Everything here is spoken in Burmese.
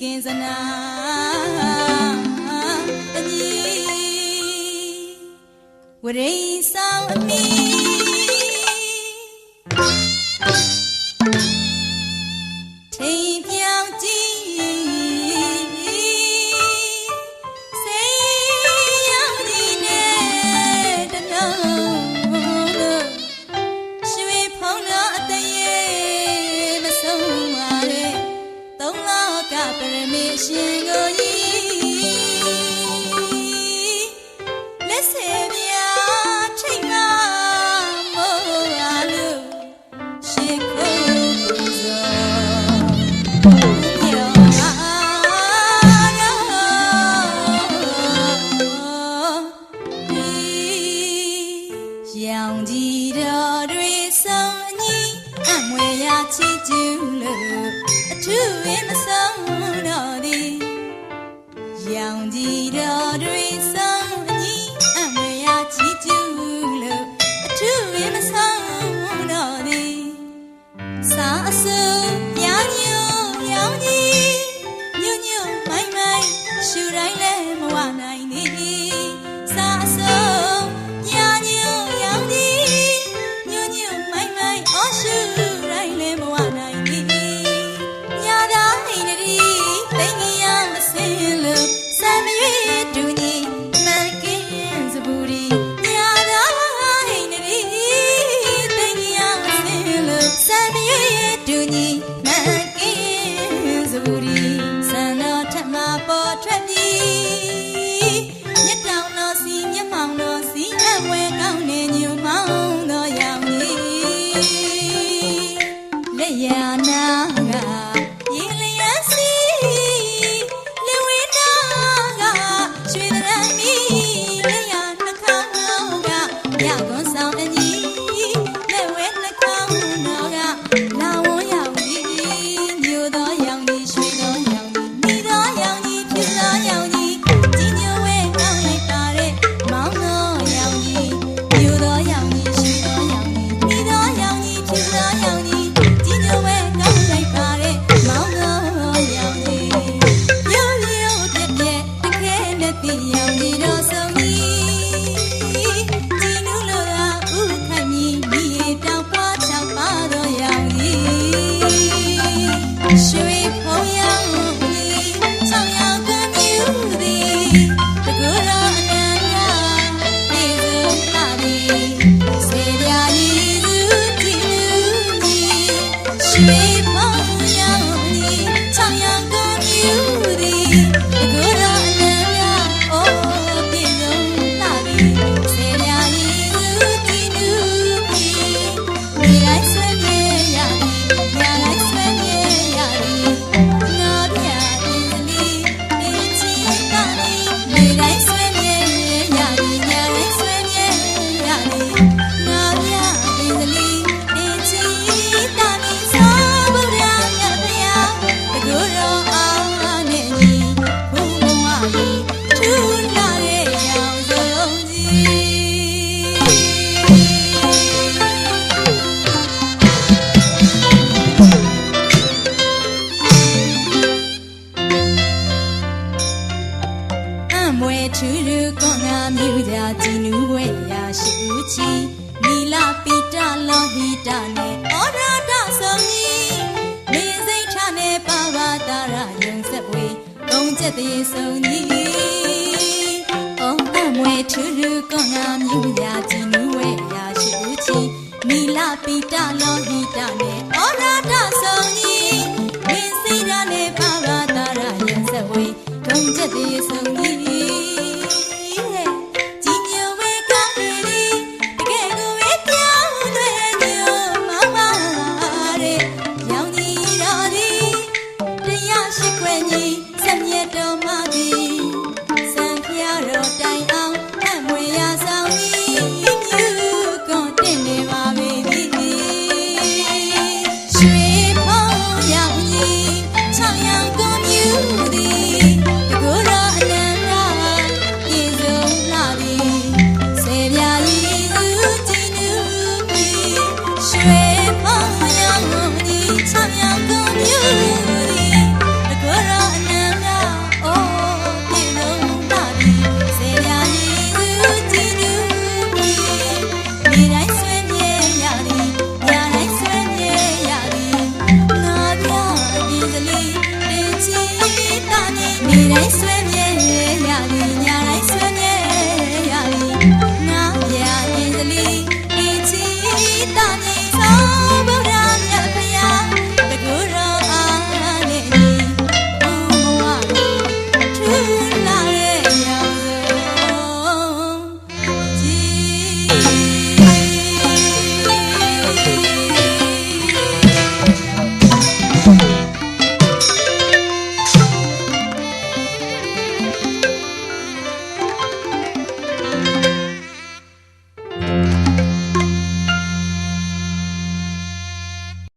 ကင်စနာတကြီးဝရိန်ဆောင်အမီ ရောင်ကြည်တော်တွေဆောင်အညီအမွေရာချီကျူးလို့အထူးရင်မဆောင်တော့သည်ရောင်ကြည်တော်တွေ Upper Trendy. ချီနီလာပိတလောဟိတနဲ့ဩရာဒဆောင်ကြီးမင်းစိတ်ချနဲ့ပါဝတာရယုံဆက်ဝေးသုံးချက်တည်းဆောင်ကြီးဩအမွေထူလူကောင်းငါမြူရာကြည်နူဝဲရာရှိဦးချီနီလာပိတလောဟိတနဲ့ဩရာဒဆောင်ကြီးမင်းစိတ်ချနဲ့ပါဝတာရယုံဆက်ဝေးသုံးချက်တည်းဆောင်ကြီး tell my.